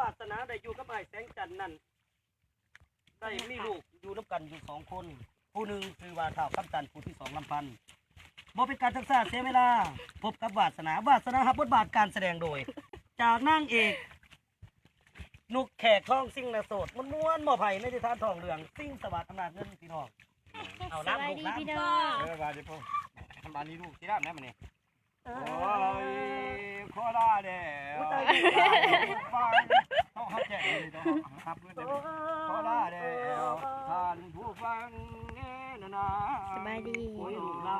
วาสนาได้อยู่กับไอ้ายแสงจันทร์นั่นได้มีลูกอยู่น้ำกันอยู่สองคน ผู้หนึ่งคือว่าท้าวคำจันทร์ผู้ที่สองลำพันธ์บ่เป็นการศึกษาเสียเวลา พบกับวาสนาวาสนารับบทบาทการแสดงโดย จากนางเอกนุกแขกทองซิ่งนะโสดมันม้วนๆหมอไผ่ในที่ทานทองเหลืองซิ่งสวัสดิ์อำนาจเงินพี่น้องเอาสน้ำวัสลูกดีน้ำพี่น้องเออบาดนี้พ่อบ้านนี้ลูกที่ด้านนั้นมันนี่เอโอ้อยขอได้เด้อฟัง ต้องเข้าใจดีต้องครับเพื่อนเด้ขอได้เด้อท่านผู้ฟังแน่นะนะสบายดีโอ้ยลูกละ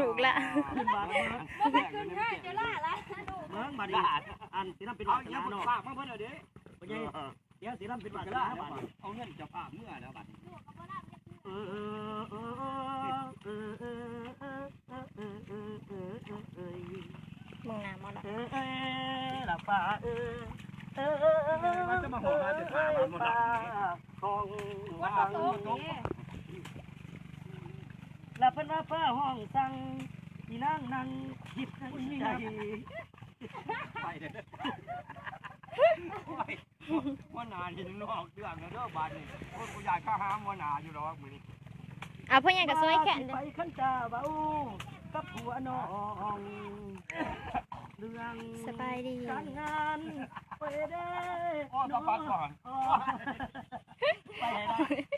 ลูกละขึ้นบาทเมืองบ่ไปขึ้นให้จะล่าละเมืองบาดนีอันสีน้ำเป็นเอาวาสอย่านาเนาะฝากมาเพิ่นเด้อบ่ใหญ่เดี๋ยวสีน้ำเป็นวาสจะนาล่าบานี้เอาเงินจะฝากเมื่อแล้วบัดเออเออเออเออเออเออเออเออเออเออเออเออมองหน้ามองหลังเออเออละฟ้าเออเออเออเออเออ ฟ้าของวางละเพิ่นว่าฟ้าห้องสั่งอีนางนั่งคิดใจไปเด้อโอ้ยว่านาที่นอกเรื่องเด้อบาดนี้คนกูอยากข้าหามว่านาอยู่หรอกมื้อนี้เอาพ่อใหญ่กับซอยแขนไปขั้นตาเบากับผัวน้อง เรื่องสบายดี การงานไปได้อ้อตะปัดก่อนอ้อไป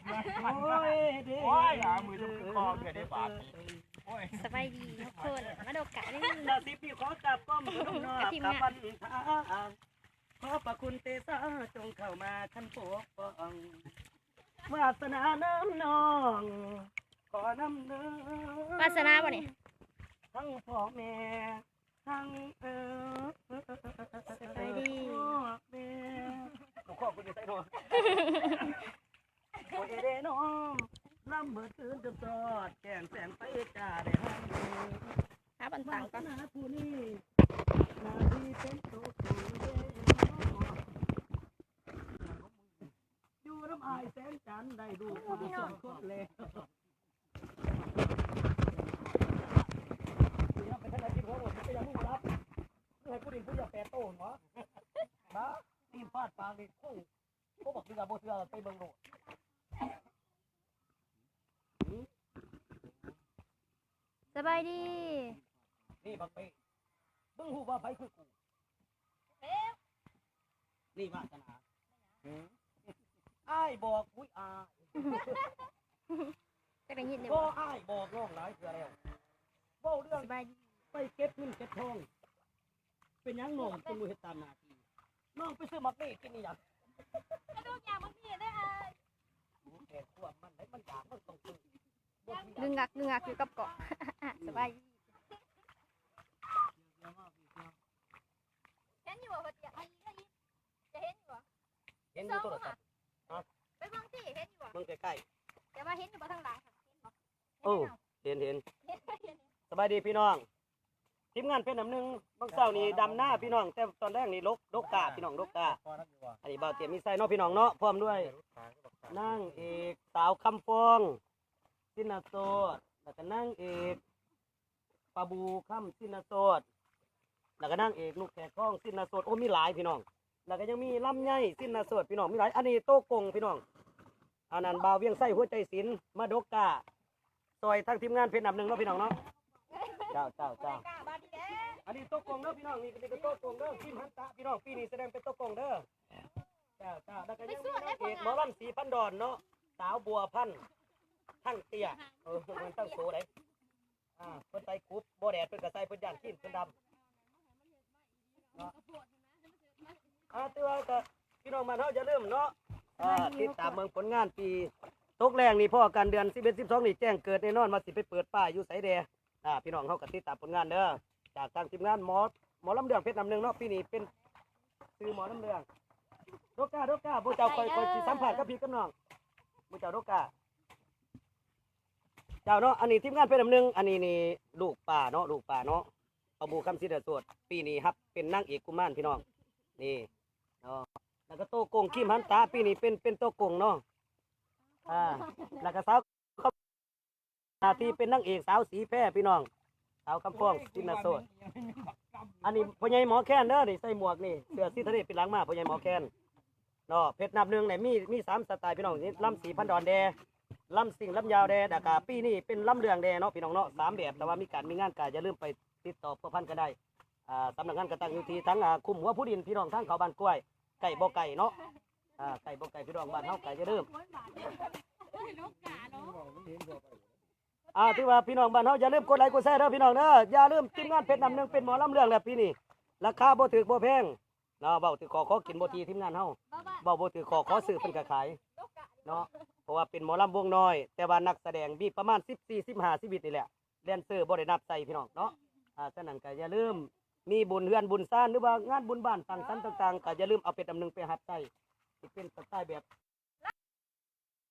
ได้โอ้ยเด้โอ้ยหามือจะคอเกิดได้บาดโอ้ยสบายดีทุกคนมาดูกันนี่ลาสิพี่ขอจับก้อมขนมนอบกับบันทางขอประคุณเตสาจงเข้ามาท่านปกป้องวาสนาน้ำนอง ขอนำเนื้อวาสนาบ่นี่ทั้งพ่อแม่ ทั้งเออสบายดีพ่อแม่ลูกข้อคุณจะใส่หนอนโอ้ยเด้น้องลำเบิดตื่นจนสอดแก่งแสงไปจ่าได้ห้องหาบันวาตังสก่อนนาผู้นี้นาทีเป็นโตสูงเด้อยู่น้ำอายแสนจันทร์ได้ดูผู้ส่วนคนแล้ว เดี๋ยวไปทางไหนกินหัวหมดไปยังมุ่งรับเพื่อให้ผู้ดิน ผู้อยากแปรโต้เหรอบ้าตีนฟาดปากดิคู่พวกบอกดีกว่าโบเสือไปเบิ่งโลดสบายดี นี่บักเป้เบิ่งหูว่าไผคือกูนี่วาสนาอ้ายบอกอุ้ยอายจะได้ยินเดี๋ยวบ่อ้ายบอกน้องหลายเทื่อแล้วเว้าเรื่องสบายดี ไปเก็บเงินเก็บทอง เป็นหยังน้องจงมือเฮ็ดตามหน้าที่น้องไปซื้อมักนี่กินนี่หยังลูกอยากบางทีได้อแก่ความมันไหนมันอยากมันต้องซื้อบ่มีงึงงักงึงงักอยู่กับเกาะ สบายดีเห็นอยู่ว่าจะให้ได้ยินจะเห็นอยู่ว่าเห็นอยู่โทรศัพท์ไปเบิ่งสิเห็นอยู่ว่ามึงใกล้แต่ว่าเห็นอยู่บ่ทางหลังค่ะเห็นบ่ๆโอ้เห็นเห็นเห็นบ่เห็นสบายดีพี่น้อง ทีมงานเป็นน้ำหนึ่งบางเช้านี่ดำหน้าพี่น้อง แต่ตอนแรกนี่ลกลกกาพี่น้องลกกาอันนี้บ่าวเตรียมมีไส้เนาะพี่น้องเนาะพร้อมด้วยนางเอกสาวคำฟองสินาโซดแล้วก็นางเอกปาบูคำสินาโซดแล้วก็นางเอกลูกแขกข้องสินาโซดโอ้มีหลายพี่น้อง แล้วก็ยังมีลำไยสินาโซดพี่น้องมีหลายอันนี้โต๊ะกงพี่น้องอันนั้นบ่าวเวียงไส้หัวใจศิลป์มาดกกาซอยทั้งทีมงานเป็นอันดับหนึ่งเนาะพี่น้องเนาะเจ้าเจ้าเจ้า อันนี้โต๊ะกงเด้อพี่น้องนี่เป็นโต๊ะกงเด้อทีมฮันตะพี่น้องปีนี้แสดงเป็นโต๊ะกงเด้อจ้าจ้าแล้วก็ยังมีนางเอกหมอลำสีพันดอนเนาะสาวบัวพันธุ์ทั้งเตี้ยเออมันตั้งโซเลยอ่าเพิ่นใส่คุบบ่แดดเพิ่นก็ใส่เพิ่นย่างขี้นเพิ่นดำเนาะอ่าแตัวาก็พี่น้องมานเฮาอย่าลืมเนาะอ่าติดตามเมืองผลงานปีตกแรงนี่พ่อกันเดือน11 12นี่แจ้งเกิดแน่นอนว่าสิไปเปิดป้ายอยู่ไสแดอ่าพี่น้องเฮาก็ติดตามผลงานเด้อ จากทางทีมงานหมอหมอลำเดืองเพชรนำหนึ่งเนาะปีนี้เป็นซื้อหมอลำเดืองโดกาโดกาบูเจ้าคอยคอยสิสัมผัสกับพี่กับน้องบูเจ้าโดกาเจ้าเนาะอันนี้ทีมงานเพชรนำหนึ่งอันนี้นี่ลูกป่าเนาะลูกป่าเนาะเอาบูคำสิเดสวดปีนี้ครับเป็นนางเอกกุมารพี่น้องนี่เนาะแล้วก็โตกงคิมฮันตาปีนี้เป็นเป็นโตกงเนาะอ่าแล้วก็สาวหน้าที่เป็นนางเอกสาวสีแพร่พี่น้อง สาวคำฟองสินาโสดอันนี้พ่อใหญ่หมอแคนเด้อนี่ใส่หมวกนี่เสื้อสีทะเลเป็นหลังมาพ่อใหญ่หมอแคนเนาะเพชรนับหนึ่งเนี่ยมีมีสามสไตล์พี่น้องนี่ลำสีพันดอนแดลำสิ่งลำยาวแดดากาปีนี่เป็นลำเรืองแดเนาะพี่น้องเนาะสามแบบแต่ว่ามีการมีงานการอย่าลืมไปติดต่อเพื่อพันกันได้อ่าสำนักงานกระตังอยู่ที่ทั้งอ่าคุมหัวผู้ดินพี่น้องทั้งเขาบ้านกล้วยไก่บ่ไก่เนาะอ่าไก่บ่ไก่พี่น้องบ้านเฮาไก่จะเริ่าลืม อ่าที่ว่าพี่น้องบ้านเฮาอย่าลืมกดไลค์กดแชร์เด้อพี่น้องเด้ออย่าลืมทีมงานเพชรนำหนึ่งเป็นหมอลำเรื่องแล้วปีนี้ราคาบ่ถูกบ่แพงเนาะเว้าถือขอขอกินบ่ทีทีมงานเฮาบ้าบ้าเว้าบ่ถือขอขอซื้อเพิ่นก็ขายลูกกะเนาะเพราะว่าเป็นหมอลำวงน้อย แต่ว่านักแสดงมีประมาณ 14 15ชีวิตนี่แหละแดนเซอร์บ่ได้นับใส่พี่น้องเนาะอ่าฉะนั้นก็อย่าลืมมีบุญเฮือนบุญซ่านหรือว่างานบุญบ้านต่างสรรค์ต่างๆก็อย่าลืมเอาเป็ดดำหนึงไปหัดใส่สิเป็นสไตล์แบบ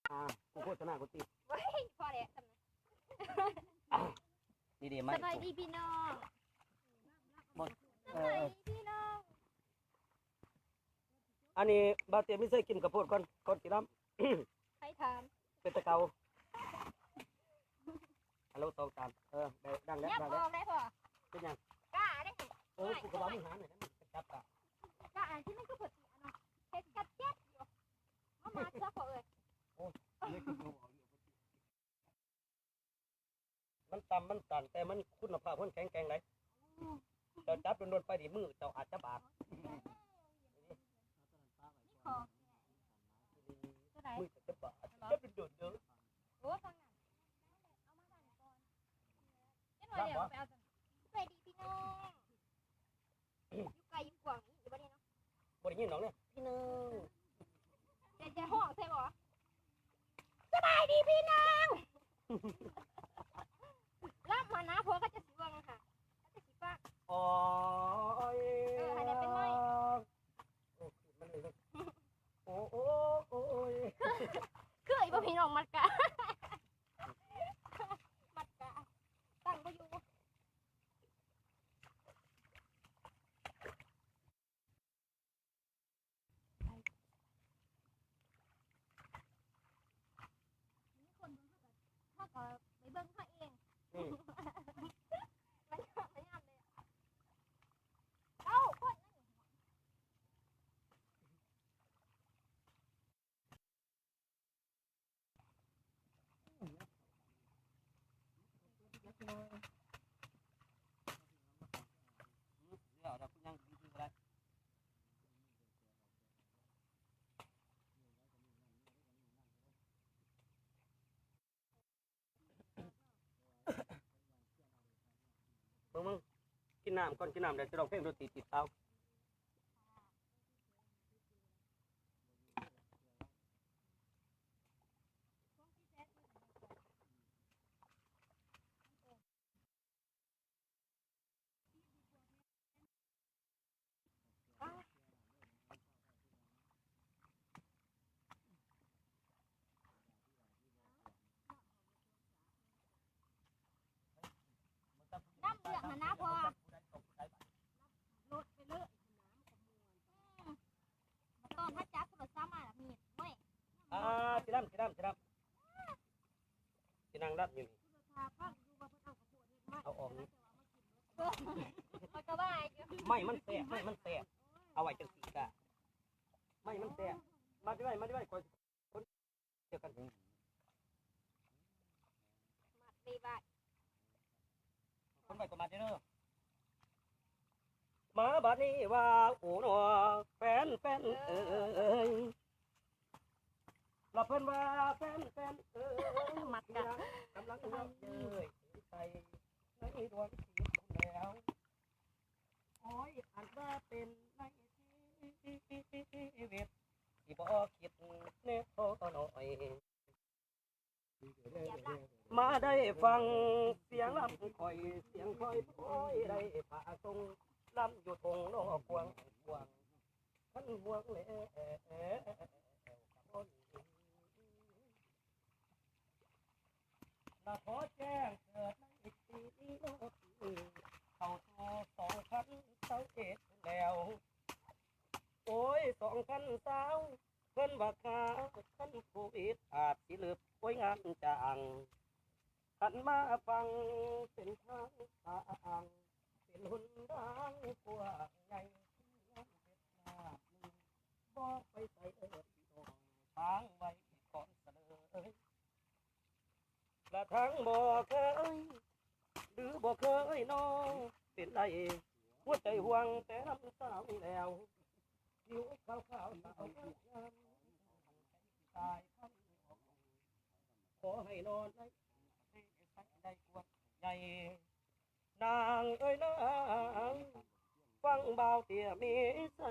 อ่ากูโฆษณากูติเฮ้ยพอแล้วทำไม นี่ดีไหมสบายดีพี่น้องเอสบายอดีพี่น้องอันนี้บาเตียไม่ใช่กินกระโพดก่อนก่อนสิน้ำ ใครถามเป็นตะเกาฮัลโหลสองสามเออได้ดังแล้วเนี่ยดังพแล้วอได้พอเป็นยังกล้าได้เออกูกระบอกมึงหาหน่อยนะมึงจับกะกล้าอ่านที่มันก็เปิดเนาะเฮ็ดกัดเจ็ดอยู่มามาเชื่อพอเอ้ย มันต่ำมันตันแต่มันคุณภาพมันแข็งแกร่งไหนเจ้าจับโดนๆไปดิมือเจ้าอาจจะบาดมือจะบาดจะเป็นโดนเยอะโอ้ฟังนั่นเอามาสั่นก่อนเจ็ดหน่อยเดี๋ยวไปเอาสั่นสบายดีพี่น้องอยู่ไกลอยู่กว่างอยู่บ้านนี้เนาะบริยินน้องเนี่ยพี่น้องเดี๋ยวจะห้องใช่บ่สบายดีพี่น้องรับมานะพอก็จะสิว่าไงค่ะก็จะสิฟ้า โอ้ยเออให้ได้เป็นไม้ โอ้ขึ้นมันเลยโอ้โอ้โอ้ย คือไอ้บ่พี่น้องมัดกะ มัดกะตั้งบ่อยู่มีคนเบิ่งเขาก็เขาก็ไปเบิ่งเขาเอง อืม มันก็ไม่งามเลยอะเอ้าคนนั่นนี่ เดี๋ยวเราพูดยังพูดอะไร มึงมึงกินน้ำก่อนกินน้ำเดี๋ยวจะลองเพลงดนตรีติดเตาน้ำเลือกนะนะพอรถไปเลยอืมมาตอนถ้าจับโทรศัพท์มาละมีดเว้ย อ่า สิดำสิดำสิดำสินั่งรับอยู่นี่เอาออกนี่มันก็ว่าอยู่ไม่มันแสบไม่มันแสบเอาไว้จังสีกะไม่มันแสบมาที่ไว้มาที่ไว้คนคนเดียวกันมาตีบาทคนไปก็มาเด้อมาบัดนี้ว่าโอ้หนอแฟนแฟนเอ้ย เราเพิ่นว่าแฟนแฟนเอ้ยมักกะกำลังเลิกเย้ยใจในดวงจิตแล้วโอ้ยอันว่าเป็นในชีวิตที่บ่คิดแน่พอหน่อยมาได้ฟังเสียงลำคอยเสียงคอยโอยได้ผ่าทรงลำอยู่ทงนอกกวางกวางขันห่วงแล้ว ลาขอแจ้งเกิดในอีกปีนี้โลกคือเข้าสู่สองพันเสาเอ็ดแล้ว โอ้ยสองพันสาเพิ่นว่าขาขันโควิดอาจสิลืบโอ้ยงานจางขันมาฟังเป็นทางทางเป็นหุ่นร่างกว้างใหญ่ที่น้ำเป็ดน้ำหนึ่งบอกไปใส่เอิดน้องช้างไว้ก่อนเสนอ ละทั้งบ่เคยหรือบ่เคยน้องเป็นไรหัวใจห่วงแต่น้ำสาวแล้วผิวขาวขาวสาวงามตายคำขอให้นอนได้ให้ได้กวดใหญ่นางเอ้ยนางฟังเบาเตี้ยมีใส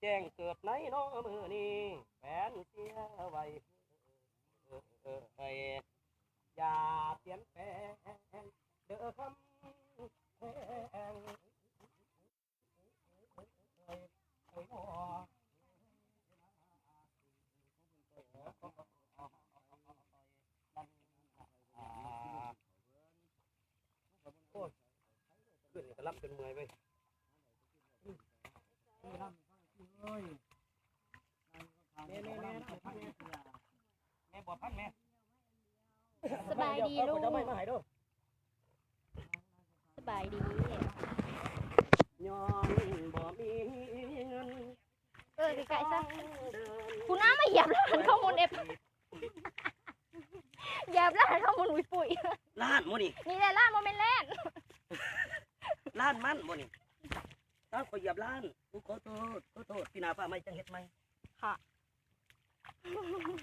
แจ้งเกิดในน้อมือนี้แฟนเสียไว้เออเออเออ ย่าเปลี่ยนแปลงเด้อคำ แพงเอ้ยเอ้ยน้อโอ้ยขึ้นนี่ก็รับจนเมื่อยไปแม่แม่แม่แม่บอกพันแม่สบายดีลูกจะไม่มาหายด้วยสบายดี ย้อนบ่มีเงินเออไกลๆซะเดิน คุณน้ามาเหยียบแล้วหันเข้ามูลเอฟเหยียบแล้วหันเข้ามูลอุยปุ๋ยล้านโมนี่นี่แหละล่าโมเมนต์แรกล้านมันโมนี่ถ้าขอเหยียบล้านกูขอโทษขอโทษพี่นาป้าไม่จังเฮ็ดไหมค่ะ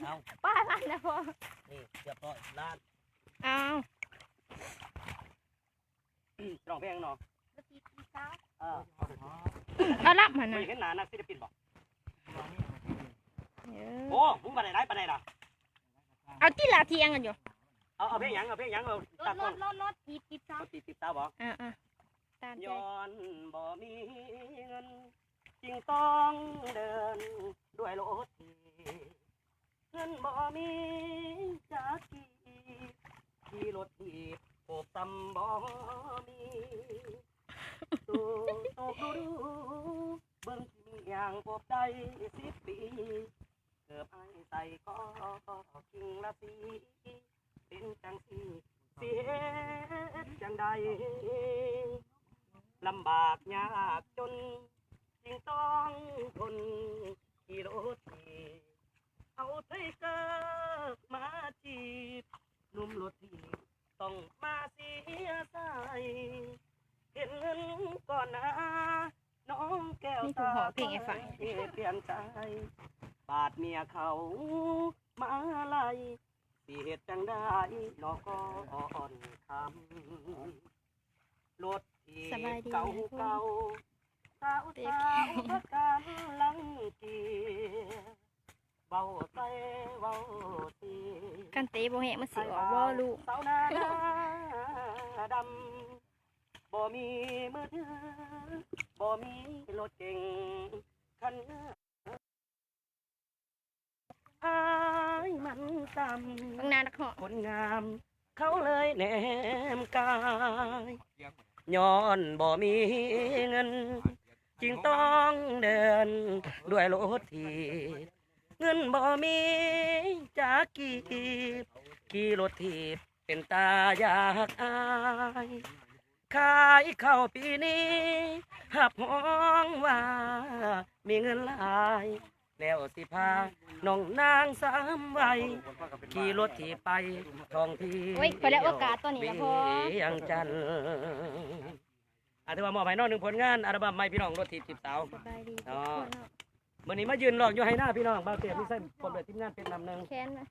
เอาป้าล้านนะพ่อนี่เรียบร้อยล้านอ้าวอืมร้องเพลงเนาะเมื่อกี้พี่สาวอ่าเอาลับมันไม่นะเห็นหน้านักศิลปินบอกเออโอ้มึงมาไหนได้ปานไหนล่ะเอาที่ลาเทียงกันอยู่เอาเอาเพลงหยังเอาเพลงหยังเอารตาถกรล้องถรถรถจีบจีบสาวเขาตีติดตาบอกอ่าอ่าตามใจย้อนบ่มีเงินจึงต้องเดินด้วยรถที เงินบ่มีจากกี่ขี่รถทีบโอบตำบ่มีตูตกดูดูเบิ่งที่มีอย่างพบได้สิบปี เกือบให้ใส่ก็กิ่งละสีเป็นจังสีเสียจังใดลำบากยากจนจึงต้องทนขี่รถที เอาไทเกอร์มาจีบหนุ่มรถทีต้องมาเสียสายเห็นเงินก่อนนะน้องแก้วตาเปลี่ยนใจบาดเมียเขามาไล่สิเหตุจังได้นอกก่อนคำรถที่เก่าเก่าสาวสาวพักการลังเกีย เบาใจเบาตีกันเตะโบแหงมันสิออกวอลูกสาวนาดำบ่มีมือถือบ่มีรถเก่งคันอายมันต่ข้างหน้านักเหาะำคนงาม เขาเลยแนมกายย้อนบ่มีเงิน จึงต้องเดินด้วยรถทีบ เงินบ่มีจากกีบขี่รถทีบเป็นตาอยากอายขายเข้าวปีนี้หับห้องว่า มีเงินหลาย แล้วสิพาน้องนางสามวัยขี่รถทีบไปท่องเที่ยวโอ้ยไปแล้วโอกาสตัวนี้ละพ่อ เวียงจันทน์อาถือว่ามอบให้น้องหนึ่งผลงานอัลบั้มใหม่พี่น้องรถทีบจีบสาว สบายดีอ๋ทุกอคนเนาะ มื่อนี้มายืนรออยู่ให้หน้าพี่น้องบาวเตียพี่เส้นคนเดือดทีมงานเป็นลำหนึ่งแค้นนะ